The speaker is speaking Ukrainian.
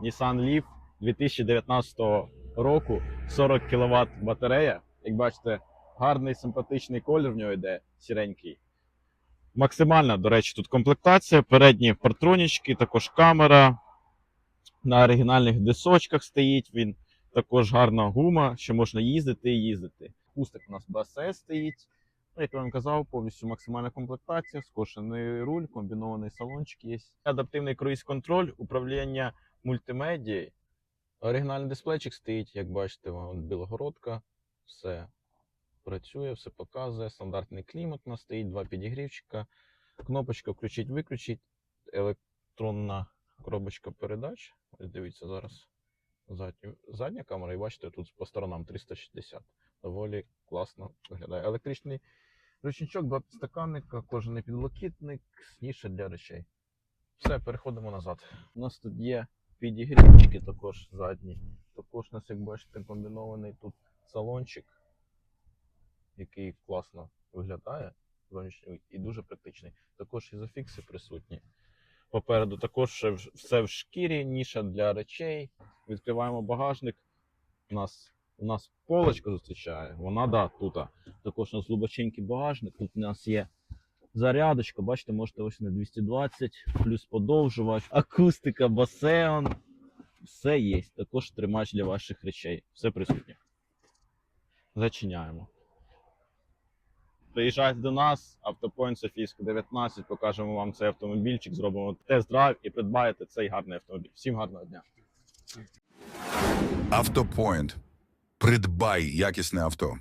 Nissan Leaf 2019 року, 40 кВт батарея. Як бачите, гарний симпатичний колір в нього йде, сіренький. Максимальна, до речі, тут комплектація, передні партронічки, також камера. На оригінальних дисочках стоїть він. Також гарна гума, що можна їздити і їздити. Пустик у нас BSS стоїть. Ну, як я вам казав, повністю максимальна комплектація, скошений руль, комбінований салончик є. Адаптивний круїз-контроль, управління мультимедією. Оригінальний дисплейчик стоїть, як бачите, вон білогородка. Все працює, все показує. Стандартний клімат у нас стоїть, два підігрівчика. Кнопочка включить-виключить, електронна коробочка передач. Ось дивіться зараз задня камера, і бачите, тут по сторонам 360. Доволі класно виглядає. Електричний ручничок, два підстаканника, кожаний підлокітник, ніша для речей. Все, переходимо назад. У нас тут є підігрівчики також задні. Також у нас, як бачите, комбінований тут салончик, який класно виглядає зовнішній і дуже практичний. Також ізофікси присутні. Попереду також все в шкірі, ніша для речей. Відкриваємо багажник. У нас, у нас полочка зустрічає. Вона да, тут. Також у нас глибоченький багажник. Тут у нас є зарядочка. Бачите, можете ось на 220, плюс подовжувач, акустика, басеон. Все є. Також тримач для ваших речей. Все присутнє. Зачиняємо. Приїжджайте до нас, автопоінт Софійську 19, покажемо вам цей автомобільчик, зробимо тест-драйв і придбаєте цей гарний автомобіль. Всім гарного дня! Автопоінт. Придбай якісне авто.